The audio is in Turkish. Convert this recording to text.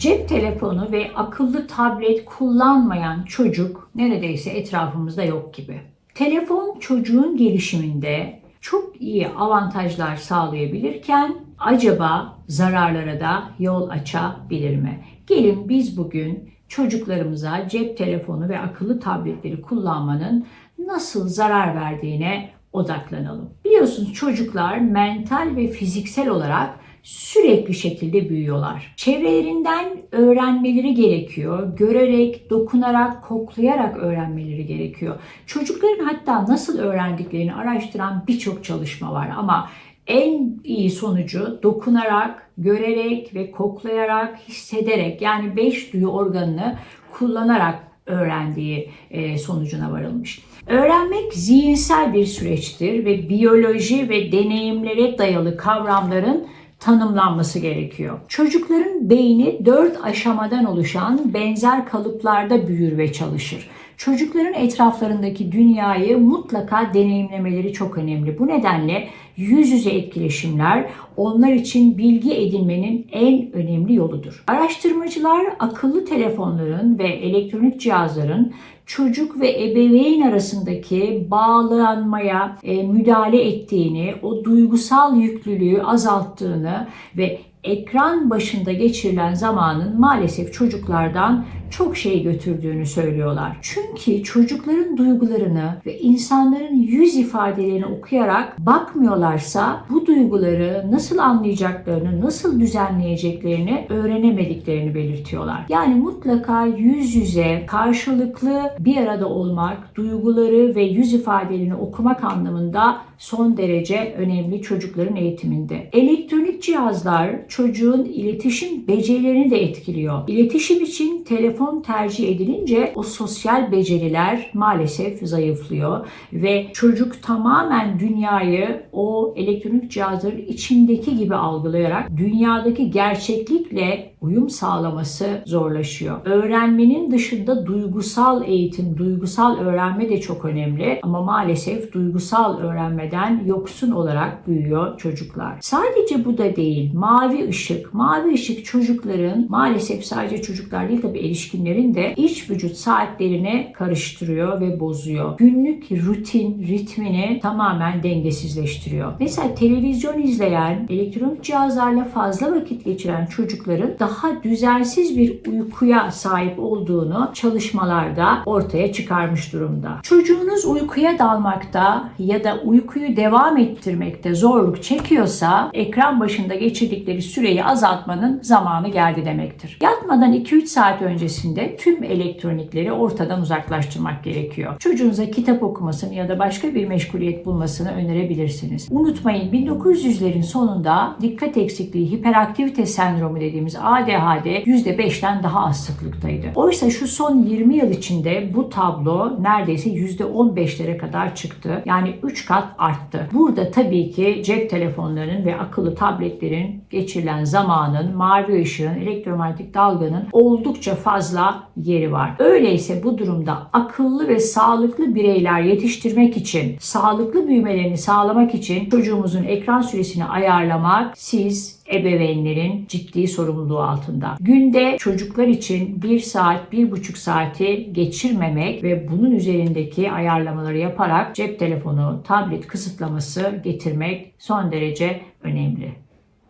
Cep telefonu ve akıllı tablet kullanmayan çocuk neredeyse etrafımızda yok gibi. Telefon çocuğun gelişiminde çok iyi avantajlar sağlayabilirken acaba zararlara da yol açabilir mi? Gelin biz bugün çocuklarımıza cep telefonu ve akıllı tabletleri kullanmanın nasıl zarar verdiğine odaklanalım. Biliyorsunuz çocuklar mental ve fiziksel olarak sürekli şekilde büyüyorlar. Çevrelerinden öğrenmeleri gerekiyor. Görerek, dokunarak, koklayarak öğrenmeleri gerekiyor. Çocukların hatta nasıl öğrendiklerini araştıran birçok çalışma var ama en iyi sonucu dokunarak, görerek ve koklayarak, hissederek yani beş duyu organını kullanarak öğrendiği e, sonucuna varılmış. Öğrenmek zihinsel bir süreçtir ve biyoloji ve deneyimlere dayalı kavramların tanımlanması gerekiyor. Çocukların beyni dört aşamadan oluşan benzer kalıplarda büyür ve çalışır. Çocukların etraflarındaki dünyayı mutlaka deneyimlemeleri çok önemli. Bu nedenle yüz yüze etkileşimler onlar için bilgi edinmenin en önemli yoludur. Araştırmacılar akıllı telefonların ve elektronik cihazların çocuk ve ebeveyn arasındaki bağlanmaya e, müdahale ettiğini, o duygusal yüklülüğü azalttığını ve ekran başında geçirilen zamanın maalesef çocuklardan çok şey götürdüğünü söylüyorlar. Çünkü çocukların duygularını ve insanların yüz ifadelerini okuyarak bakmıyorlarsa bu duyguları nasıl anlayacaklarını, nasıl düzenleyeceklerini öğrenemediklerini belirtiyorlar. Yani mutlaka yüz yüze karşılıklı bir arada olmak, duyguları ve yüz ifadelerini okumak anlamında son derece önemli çocukların eğitiminde. Elektronik cihazlar çocuğun iletişim becerilerini de etkiliyor. İletişim için telefon tercih edilince o sosyal beceriler maalesef zayıflıyor ve çocuk tamamen dünyayı o elektronik cihazların içindeki gibi algılayarak dünyadaki gerçeklikle uyum sağlaması zorlaşıyor. Öğrenmenin dışında duygusal eğitim, duygusal öğrenme de çok önemli ama maalesef duygusal öğrenmeden yoksun olarak büyüyor çocuklar. Sadece bu da değil. Mavi ışık. Mavi ışık çocukların maalesef sadece çocuklar değil tabii erişkinlerin de iç vücut saatlerini karıştırıyor ve bozuyor. Günlük rutin ritmini tamamen dengesizleştiriyor. Mesela televizyon izleyen, elektronik cihazlarla fazla vakit geçiren çocukların daha düzensiz bir uykuya sahip olduğunu çalışmalarda ortaya çıkarmış durumda. Çocuğunuz uykuya dalmakta ya da uykuyu devam ettirmekte zorluk çekiyorsa ekran başında geçirdikleri süreyi azaltmanın zamanı geldi demektir. Yatmadan 2-3 saat öncesinde tüm elektronikleri ortadan uzaklaştırmak gerekiyor. Çocuğunuza kitap okumasını ya da başka bir meşguliyet bulmasını önerebilirsiniz. Unutmayın 1900'lerin sonunda dikkat eksikliği hiperaktivite sendromu dediğimiz ADHD %5'ten daha az sıklıktaydı. Oysa şu son 20 yıl içinde bu tablo neredeyse %15'lere kadar çıktı. Yani 3 kat arttı. Burada tabii ki cep telefonlarının ve akıllı tabletlerin geçirilen zamanın, mavi ışığın, elektromanyetik dalganın oldukça fazla yeri var. Öyleyse bu durumda akıllı ve sağlıklı bireyler yetiştirmek için, sağlıklı büyümelerini sağlamak için çocuğumuzun ekran süresini ayarlamak siz ebeveynlerin ciddi sorumluluğu altında. Günde çocuklar için 1 saat, 1,5 saati geçirmemek ve bunun üzerindeki ayarlamaları yaparak cep telefonu, tablet kısıtlaması getirmek son derece önemli.